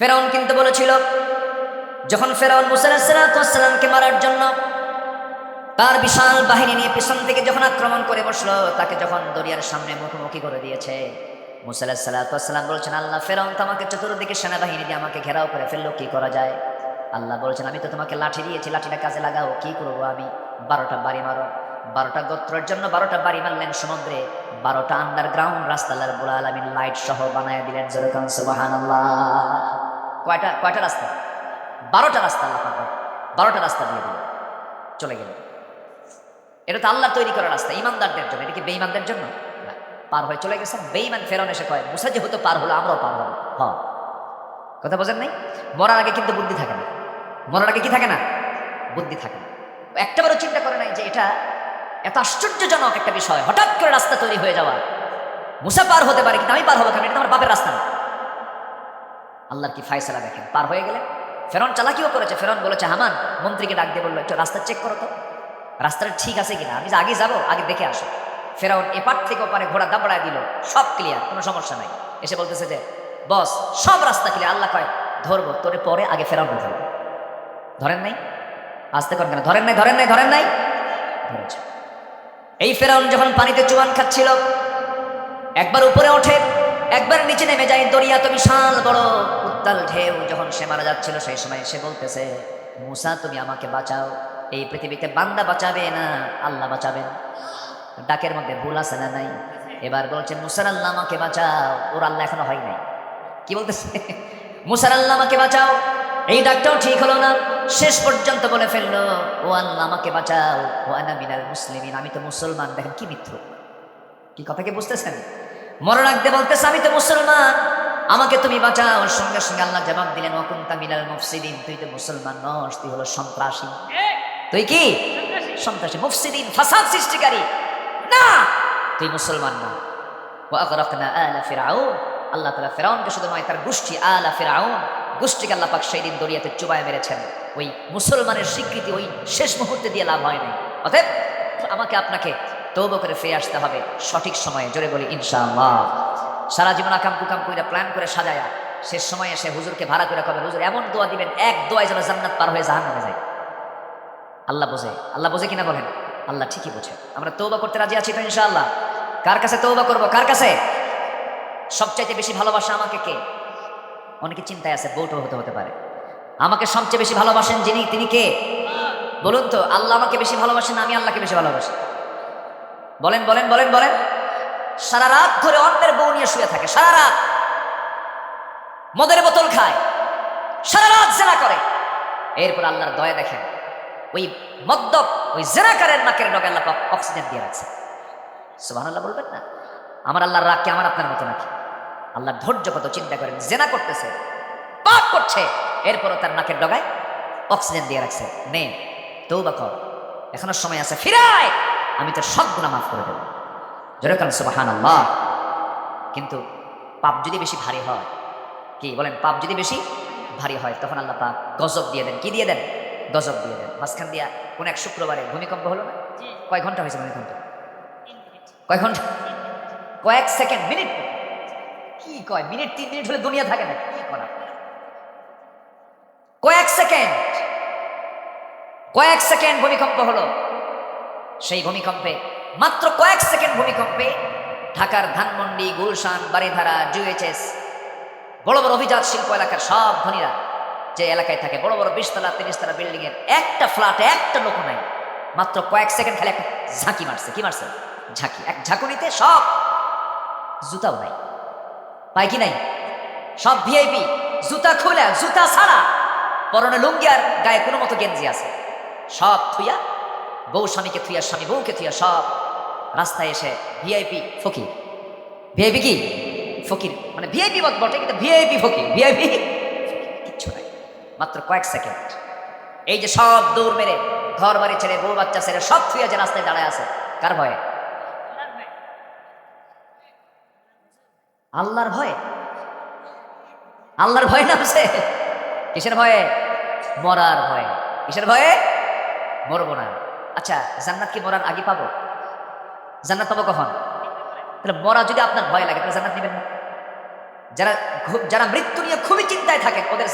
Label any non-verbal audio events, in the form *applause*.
ফেরাউন কিন্তু বলেছিল, যখন ফেরাউন মুসালামকে মারার জন্য তার বিশাল বাহিনী নিয়ে পিছন থেকে যখন আক্রমণ করে বসল, তাকে যখন দরিয়ার সামনে মুখোমুখি করে দিয়েছে মুসাল্লাহাম বলছেন, আল্লাহ, ফেরাউন তো আমাকে চতুর্দিকে সেনাবাহিনী দিয়ে আমাকে ঘেরাও করে ফেলল, কি করা যায়? আল্লাহ বলছেন, আমি তো তোমাকে লাঠি দিয়েছি, লাঠিটা কাজে লাগাও, কি করব আমি? বারোটা বাড়ি মারো, বারোটা গোত্রের জন্য বারোটা বাড়ি মারলেন সমুদ্রে, বারোটা আন্ডারগ্রাউন্ড রাস্তা আল্লাহ আলমিন লাইট সহ বানায় দিলেন সুবাহান কয়টা কয়টা রাস্তা? বারোটা রাস্তা আল্লাহ পাক বারোটা রাস্তা দিয়ে দিল চলে গেল এটা তো আল্লাহ তৈরি করা রাস্তা, ইমানদারদের জন্য। এটা কি বেঈমানদের জন্য। পার হয়ে চলে গেছেন। বেঈমান ফেরান এসে কয়, মুসা যেহেতু পার হলো, আমরাও পার হব। হ কথা বোঝেন নাই? মরার আগে কিন্তু বুদ্ধি থাকে না। মরার আগে কি থাকে না? বুদ্ধি থাকে না। একটাবারও চিন্তা করে নাই যে এটা এত আশ্চর্যজনক একটা বিষয়। হঠাৎ করে রাস্তা তৈরি হয়ে যাওয়া। মুসা পার হতে পারে কিন্তু আমি পার হব কেন? এটা আমার বাপের রাস্তা না। আল্লাহর কি ফায়সালা দেখেন? পার হয়ে গেলে ফেরন চালাকিও করেছে। ফেরন বলেছে, হামান, মন্ত্রীকে ডাক দিয়ে বলল, একটু রাস্তা চেক করো তো। রাস্তাটা ঠিক আছে কিনা? আমি যে আগে যাব, আগে দেখে আসো। ফেরাউন এপার থেকে ওপারে ঘোড়া দাবড়ায় দিল। সব ক্লিয়ার কোনো সমস্যা নাই। এসে বলতেছে যে, বস, সব রাস্তা ক্লিয়ার আল্লাহ কয়, ধরবো, তোরে পরে আগে ফেরাউন ধরবো। ধরেন নাই? আসতে করেন কেন? ধরেন নাই ধরেন নাই ধরেন নাই? এই ফেরাউন যখন পানিতে চুয়ান খাচ্ছিল, একবার উপরে ওঠে, একবার নিচে নেমে যায়। দরিয়া তো বিশাল বড়। উত্তাল ঢেউ যখন সে মারা যাচ্ছিল, সেই সময় সে বলতেছে, মুসা, তুমি আমাকে বাঁচাও। এই পৃথিবীতে বান্দা বাঁচাবে না, আল্লাহ বাঁচাবেন। ডাকের মধ্যে ভুল আছে না নাই? এবার বলছে, মুসার আল্লাহ আমাকে বাঁচাও। ওর আল্লাহ এখনও হয় নাই। কি বলতেছে? *laughs* মুসার আল্লাহ আমাকে বাঁচাও। এই ডাকটাও ঠিক হলো না। শেষ পর্যন্ত বলে ফেলল, ও আল্লাহ, আমাকে বাঁচাও। ও আনা মিনাল মুসলিমিন, আমি তো মুসলমান। দেখেন কি মিত্র কি কথা কি বুঝতেছেন? মরণ রাখতে বলতেছে, আমি তো মুসলমান। আমাকে তুমি বাঁচাও। সঙ্গে সঙ্গে আল্লাহ জবাব দিলেন অকুন্তা মিলাল মুফসিদিন। তুই তো মুসলমান নস, তুই হলো সন্ত্রাসী। তুই কি? সন্ত্রাসী। মুফসিদিন, ফাসাদ সৃষ্টিকারী। না, তুই মুসলমান না। ও আকরাকনা আলা ফিরাউন। আল্লাহ তাআলা ফিরাউনকে শুধু নয়, তার গোষ্ঠী আলা ফিরাউন। গোষ্ঠীকে আল্লাহ পাক সেই দিন দরিয়াতে চুবায় মেরেছেন। ওই মুসলমানের স্বীকৃতি ওই শেষ মুহূর্তে দিয়ে লাভ হয় নাই। অতএব আমাকে আপনাকে তৌব করে ফিরে আসতে হবে সঠিক সময়ে। জোরে বলি, ইনশাআল্লাহ। সারা জীবন আকাম কুকাম করে প্ল্যান করে সাজায়া শেষ সময়ে এসে হুজুরকে ভাড়া করে কবে হুজুর, এমন দোয়া দিবেন, এক দোয়ায় যেন জান্নাত পার হয়ে জাহান যায়। আল্লাহ বোঝে আল্লাহ বোঝে কিনা বলেন? আল্লাহ ঠিকই বোঝে। আমরা তৌবা করতে রাজি আছি তো ইনশাআল্লাহ? কার কাছে তৌবা করব? কার কাছে? সবচাইতে বেশি ভালোবাসা আমাকে কে? অনেকে চিন্তায় আছে বউটো হতে হতে পারে। আমাকে সবচেয়ে বেশি ভালোবাসেন যিনি, তিনি কে? বলুন তো, আল্লাহ আমাকে বেশি ভালোবাসেন আমি আল্লাহকে বেশি ভালোবাসি? বলেন বলেন বলেন বলেন। সারা রাত ধরে অন্যের বউ নিয়ে শুয়ে থাকে, সারা রাত। মদের বোতল খায়, সারা রাত জেনা করে। এরপর আল্লাহর দয়া দেখেন, ওই মদ্যপ, ওই জেনাকারের নাকের ডগে আল্লাহ অক্সিজেন দিয়ে রাখছে সুবাহ বলবেন না? আমার আল্লাহর রাগ কি আমার আপনার মতো নাকি? আল্লাহর ধৈর্য কত চিন্তা করেন, জেনা করতেছে, পাপ করছে। এরপরও তার নাকের ডগায় অক্সিজেন দিয়ে রাখছে। নে তৌবা কর, এখনও সময় আছে, ফিরায়। আমি তোর সব গুণা মাফ করে দেবো। যেরকম সুবাহান আল্লাহ কিন্তু পাপ যদি বেশি ভারী হয় কি বলেন পাপ যদি বেশি ভারী হয় তখন আল্লাহ পাক গজব দিয়ে দেন। কি দিয়ে দেন? গজব দিয়ে দেন। মাঝখান দিয়া কোন এক শুক্রবারে ভূমিকম্প হলো না? কয় ঘণ্টা হয়েছে ভূমিকম্প? কয় ঘণ্টা? কয়েক সেকেন্ড মিনিট? কি কয়? মিনিট তিন মিনিট হলে দুনিয়া থাকে না কি করা? কয়েক সেকেন্ড। কয়েক সেকেন্ড ভূমিকম্প হলো। সেই ভূমিকম্পে মাত্র কয়েক সেকেন্ড ভূমিকম্পে ঢাকার ধানমন্ডি, গুলশান, বারিধারা জুএচএস বড় বড় অভিজাত শিল্প এলাকার সব ধনীরা যে এলাকায় থাকে, বড় বড় বিশতলা, তিরিশতলা বিল্ডিং এর একটা ফ্ল্যাটে, একটা লোক নাই। মাত্র কয়েক সেকেন্ড খালি একটা ঝাঁকি মারছে। কি মারছে? ঝাঁকি। এক ঝাঁকুনিতে সব জুতাও নাই। পাই কি নাই? সব ভিআইপি, জুতা খুলে জুতা ছাড়া পরনে লুঙ্গি আর গায়ে কোনো মতো গেঞ্জি আছে। সব থুইয়া বউ স্বামীকে থুইয়া, স্বামী বউকে থুইয়া সব রাস্তায় এসে ভিআইপি ফকির। ভিআইপি কি? ফকির। মানে ভিআইপি বটে, কিন্তু ভিআইপি ফকির। ভিআইপি কিচ্ছু নাই। মাত্র কয়েক সেকেন্ড। এই যে সব দৌড় মেরে, ঘর বাড়ি ছেড়ে, বউ বাচ্চা ছেড়ে, সব থুইয়া যে রাস্তায় দাঁড়ায় আছে, কার ভয়ে? আল্লাহর ভয়ে? আল্লাহর ভয় নামছে কিসের ভয়ে? মরার ভয়ে। কিসের ভয়ে? মরবো না। আচ্ছা জান্নাত কি মরার আগে পাবো? জান্নাত পাবো কখন? তাহলে মরা যদি আপনার ভয় লাগে, তাহলে জান্নাত নেবেন না। যারা যারা মৃত্যু নিয়ে খুবই চিন্তায় থাকে, ওদের